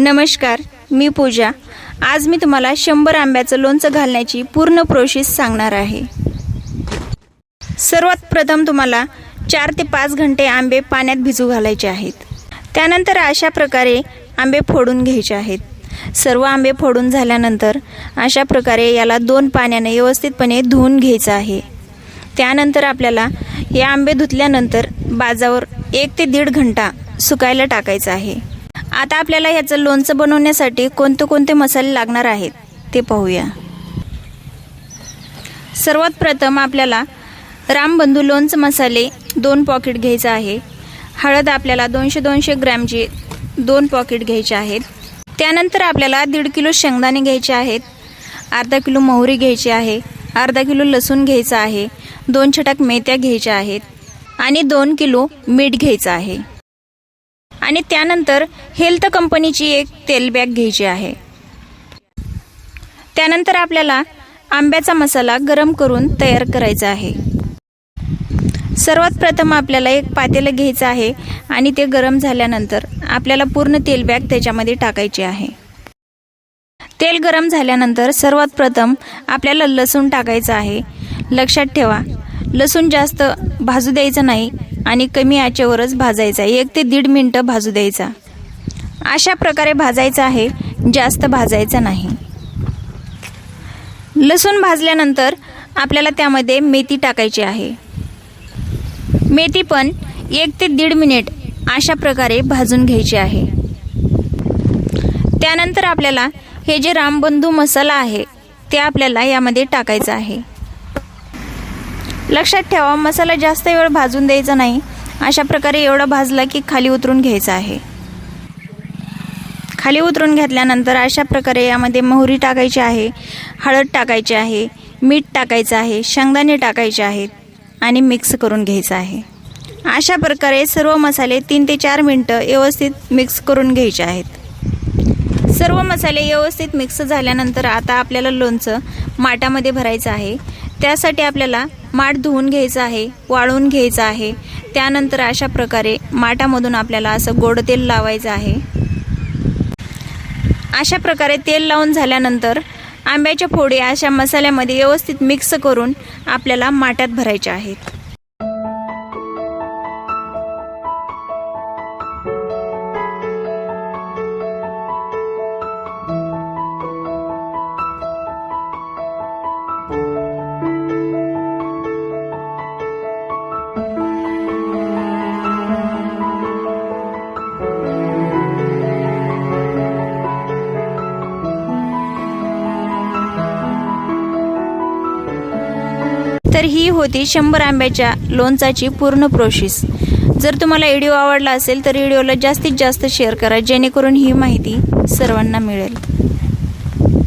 नमस्कार मी पूजा. आज मी तुम्हाला शंभर आंब्याचं लोणचं घालण्याची पूर्ण प्रोसेस सांगणार आहे. सर्वात प्रथम तुम्हाला चार ते पाच घंटे आंबे पाण्यात भिजू घालायचे आहेत. त्यानंतर अशा प्रकारे आंबे फोडून घ्यायचे आहेत. सर्व आंबे फोडून झाल्यानंतर अशा प्रकारे याला दोन पाण्याने व्यवस्थितपणे धुवून घ्यायचं आहे. त्यानंतर आपल्याला हे आंबे धुतल्यानंतर बाजावर एक ते दीड घंटा सुकायला टाकायचं आहे. आता आपल्याला ह्याचं लोणचं बनवण्यासाठी कोणते कोणते मसाले लागणार आहेत ते पाहूया. सर्वात प्रथम आपल्याला रामबंधू लोणचं मसाले दोन पॉकेट घ्यायचं आहे. हळद आपल्याला दोनशे दोनशे ग्रॅमची दोन पॉकेट घ्यायचे आहेत. त्यानंतर आपल्याला दीड किलो शेंगदाणे घ्यायचे आहेत. अर्धा किलो मोहरी घ्यायची आहे. अर्धा किलो लसूण घ्यायचं आहे. दोन छटाक मेथ्या घ्यायच्या आहेत. आणि दोन किलो मीठ घ्यायचं आहे. आणि त्यानंतर हेल्थ कंपनीची एक तेल बॅग घ्यायची आहे. त्यानंतर आपल्याला आंब्याचा मसाला गरम करून तयार करायचा आहे. सर्वात प्रथम आपल्याला एक पातेलं घ्यायचं आहे आणि ते गरम झाल्यानंतर आपल्याला पूर्ण तेल बॅग त्याच्यामध्ये टाकायची आहे. तेल गरम झाल्यानंतर सर्वात प्रथम आपल्याला लसूण टाकायचं आहे. लक्षात ठेवा लसूण जास्त भाजू द्यायचं नाही आणि कमी आचेवरच भाजायचा आहे. एक ते दीड मिनटं भाजू द्यायचा. अशा प्रकारे भाजायचं आहे जास्त भाजायचं नाही. लसूण भाजल्यानंतर आपल्याला त्यामध्ये मेथी टाकायची आहे. मेथी पण एक ते दीड मिनिट अशा प्रकारे भाजून घ्यायची आहे. त्यानंतर आपल्याला हे जे रामबंधू मसाला आहे ते आपल्याला यामध्ये टाकायचं आहे. लक्षात ठेवा मसाला जास्त वेळ भाजून द्यायचा नाही अशा प्रकारे एवढा भाजला की खाली उतरून घ्यायचा आहे. खाली उतरून घेतल्यानंतर अशा प्रकारे यामध्ये मोहरी टाकायची आहे हळद टाकायची आहे मीठ टाकायचं आहे शेंगदाणे टाकायचे आहेत आणि मिक्स करून घ्यायचं आहे. अशा प्रकारे सर्व मसाले तीन ते चार मिनटं व्यवस्थित मिक्स करून घ्यायचे आहेत. सर्व मसाले व्यवस्थित मिक्स झाल्यानंतर आता आपल्याला लोणचं माठामध्ये भरायचं आहे. त्यासाठी आपल्याला माठ धुवून घ्यायचं आहे वाळवून घ्यायचं आहे. त्यानंतर अशा प्रकारे माठामधून आपल्याला असं गोड तेल लावायचं आहे. अशा प्रकारे तेल लावून झाल्यानंतर आंब्याच्या फोडी अशा मसाल्यामध्ये व्यवस्थित मिक्स करून आपल्याला माट्यात भरायच्या आहेत. तर ही होती शंभर आंब्याच्या लोणचाची पूर्ण प्रोसेस. जर तुम्हाला व्हिडिओ आवडला असेल तर व्हिडिओला जास्तीत जास्त शेअर करा जेणेकरून ही माहिती सर्वांना मिळेल.